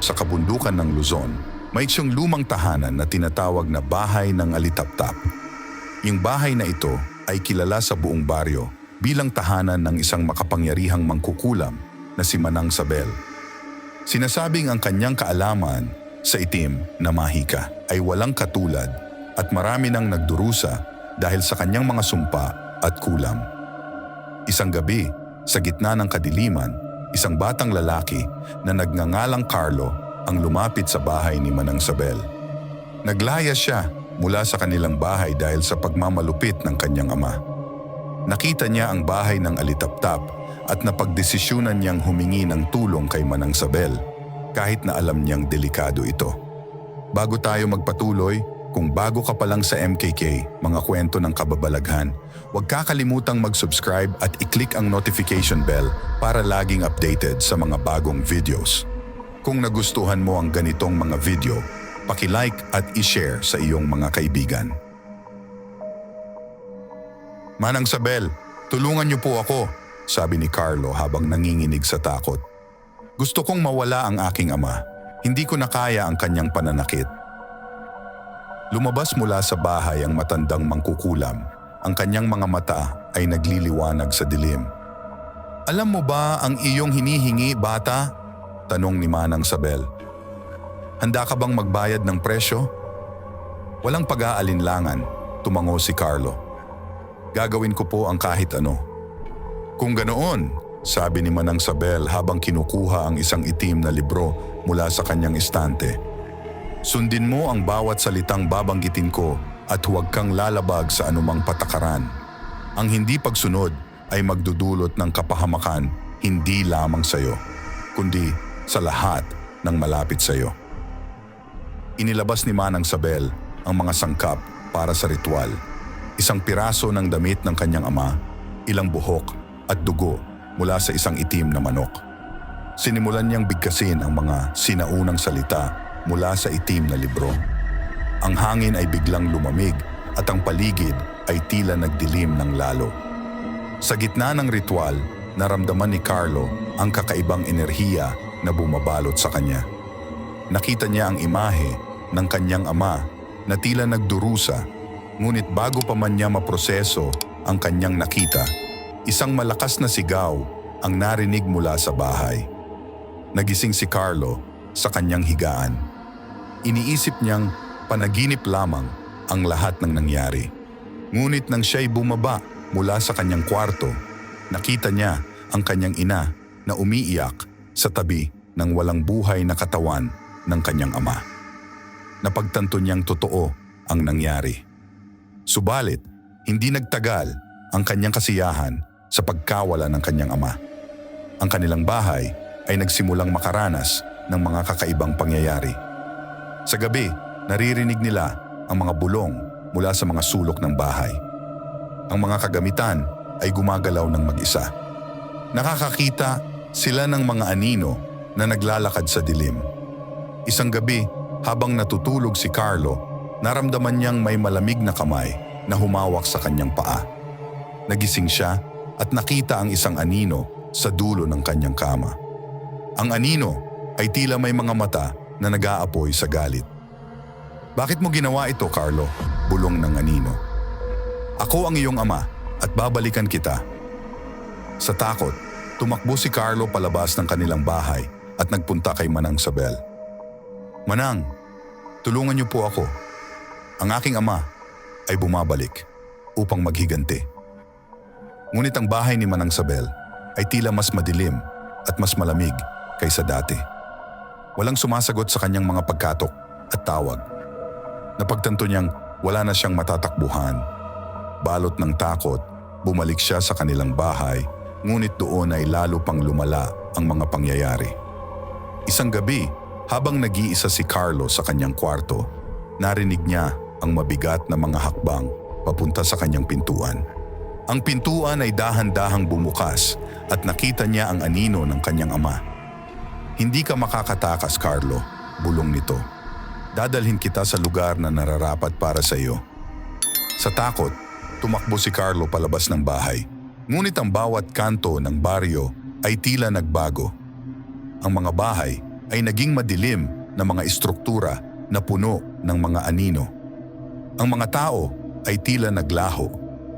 sa kabundukan ng Luzon, may isang lumang tahanan na tinatawag na Bahay ng Alitaptap. Yung bahay na ito ay kilala sa buong baryo bilang tahanan ng isang makapangyarihang mangkukulam na si Manang Sabel. Sinasabing ang kanyang kaalaman sa itim na mahika ay walang katulad at marami nang nagdurusa dahil sa kanyang mga sumpa at kulam. Isang gabi, sa gitna ng kadiliman, isang batang lalaki na nagngangalang Carlo ang lumapit sa bahay ni Manang Sabel. Naglaya siya mula sa kanilang bahay dahil sa pagmamalupit ng kanyang ama. Nakita niya ang bahay ng alitaptap at napagdesisyunan niyang humingi ng tulong kay Manang Sabel kahit na alam niyang delikado ito. Bago tayo magpatuloy, kung bago ka pa lang sa MKK, mga kwento ng kababalaghan, huwag kakalimutang mag-subscribe at i-click ang notification bell para laging updated sa mga bagong videos. Kung nagustuhan mo ang ganitong mga video, paki-like at i-share sa iyong mga kaibigan. Manang Sabel, tulungan niyo po ako, sabi ni Carlo habang nanginginig sa takot. Gusto kong mawala ang aking ama. Hindi ko na kaya ang kanyang pananakit. Lumabas mula sa bahay ang matandang mangkukulam. Ang kanyang mga mata ay nagliliwanag sa dilim. Alam mo ba ang iyong hinihingi, bata? Tanong ni Manang Sabel. Handa ka bang magbayad ng presyo? Walang pag-aalinlangan, tumango si Carlo. Gagawin ko po ang kahit ano. Kung ganoon, sabi ni Manang Sabel habang kinukuha ang isang itim na libro mula sa kanyang istante. Sundin mo ang bawat salitang babanggitin ko at huwag kang lalabag sa anumang patakaran. Ang hindi pagsunod ay magdudulot ng kapahamakan hindi lamang sa iyo, kundi sa lahat ng malapit sa iyo. Inilabas ni Manang Sabel ang mga sangkap para sa ritual. Isang piraso ng damit ng kanyang ama, ilang buhok at dugo mula sa isang itim na manok. Sinimulan niyang bigkasin ang mga sinaunang salita mula sa itim na libro. Ang hangin ay biglang lumamig at ang paligid ay tila nagdilim ng lalo. Sa gitna ng ritual, naramdaman ni Carlo ang kakaibang enerhiya na bumabalot sa kanya. Nakita niya ang imahe ng kanyang ama na tila nagdurusa, ngunit bago pa man niya maproseso ang kanyang nakita, isang malakas na sigaw ang narinig mula sa bahay. Nagising si Carlo sa kanyang higaan. Iniisip niyang panaginip lamang ang lahat ng nangyari. Ngunit nang siya'y bumaba mula sa kanyang kwarto, nakita niya ang kanyang ina na umiiyak sa tabi ng walang buhay na katawan ng kanyang ama. Napagtanto niyang totoo ang nangyari. Subalit, hindi nagtagal ang kanyang kasiyahan sa pagkawala ng kanyang ama. Ang kanilang bahay ay nagsimulang makaranas ng mga kakaibang pangyayari. Sa gabi, naririnig nila ang mga bulong mula sa mga sulok ng bahay. Ang mga kagamitan ay gumagalaw ng mag-isa. Nakakakita sila ng mga anino na naglalakad sa dilim. Isang gabi, habang natutulog si Carlo, naramdaman niyang may malamig na kamay na humawak sa kanyang paa. Nagising siya at nakita ang isang anino sa dulo ng kanyang kama. Ang anino ay tila may mga mata na nag-aapoy sa galit. Bakit mo ginawa ito, Carlo? Bulong ng anino. Ako ang iyong ama at babalikan kita. Sa takot, tumakbo si Carlo palabas ng kanilang bahay at nagpunta kay Manang Sabel. Manang, tulungan niyo po ako. Ang aking ama ay bumabalik upang maghiganti. Ngunit ang bahay ni Manang Sabel ay tila mas madilim at mas malamig kaysa dati. Walang sumasagot sa kanyang mga pagkatok at tawag. Napagtanto niyang wala na siyang matatakbuhan. Balot ng takot, bumalik siya sa kanilang bahay, ngunit doon ay lalo pang lumala ang mga pangyayari. Isang gabi, habang nag-iisa si Carlo sa kanyang kwarto, narinig niya ang mabigat na mga hakbang papunta sa kanyang pintuan. Ang pintuan ay dahan-dahang bumukas at nakita niya ang anino ng kanyang ama. Hindi ka makakatakas, Carlo, bulong nito. Dadalhin kita sa lugar na nararapat para sa iyo. Sa takot, tumakbo si Carlo palabas ng bahay. Ngunit ang bawat kanto ng baryo ay tila nagbago. Ang mga bahay ay naging madilim na mga istruktura na puno ng mga anino. Ang mga tao ay tila naglaho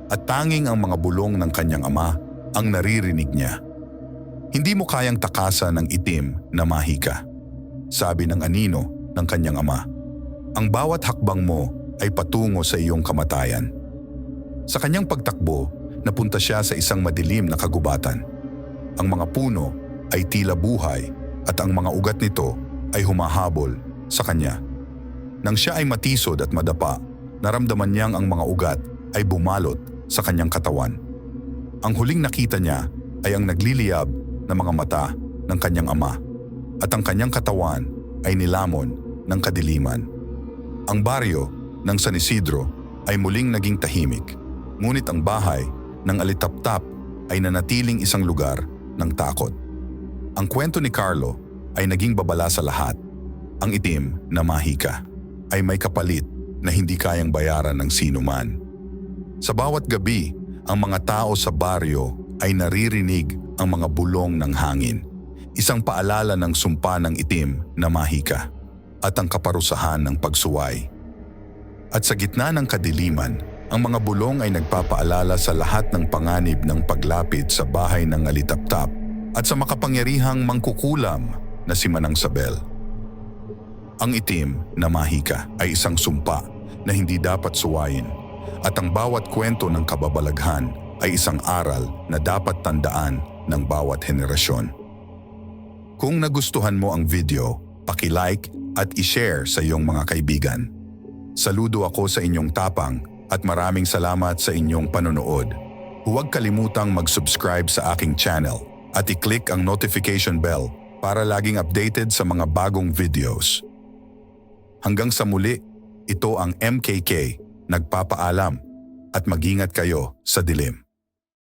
at tanging ang mga bulong ng kanyang ama ang naririnig niya. Hindi mo kayang takasan ng itim na mahika, sabi ng anino ng kanyang ama. Ang bawat hakbang mo ay patungo sa iyong kamatayan. Sa kanyang pagtakbo, napunta siya sa isang madilim na kagubatan. Ang mga puno ay tila buhay at ang mga ugat nito ay humahabol sa kanya. Nang siya ay matisod at madapa, naramdaman niyang ang mga ugat ay bumalot sa kanyang katawan. Ang huling nakita niya ay ang nagliliyab na mga mata ng kanyang ama at ang kanyang katawan ay nilamon ng kadiliman. Ang baryo ng San Isidro ay muling naging tahimik, ngunit ang bahay ng alitaptap ay nanatiling isang lugar ng takot. Ang kwento ni Carlo ay naging babala sa lahat. Ang itim na mahika ay may kapalit na hindi kayang bayaran ng sino man. Sa bawat gabi, ang mga tao sa baryo ay naririnig ang mga bulong ng hangin. Isang paalala ng sumpa ng itim na mahika at ang kaparusahan ng pagsuway. At sa gitna ng kadiliman, ang mga bulong ay nagpapaalala sa lahat ng panganib ng paglapit sa bahay ng alitaptap at sa makapangyarihang mangkukulam na si Manang Sabel. Ang itim na mahika ay isang sumpa na hindi dapat suwayin at ang bawat kwento ng kababalaghan ay isang aral na dapat tandaan ng bawat henerasyon. Kung nagustuhan mo ang video, paki-like at i-share sa iyong mga kaibigan. Saludo ako sa inyong tapang at maraming salamat sa inyong panonood. Huwag kalimutang mag-subscribe sa aking channel at i-click ang notification bell para laging updated sa mga bagong videos. Hanggang sa muli, ito ang MKK, nagpapaalam at magingat kayo sa dilim.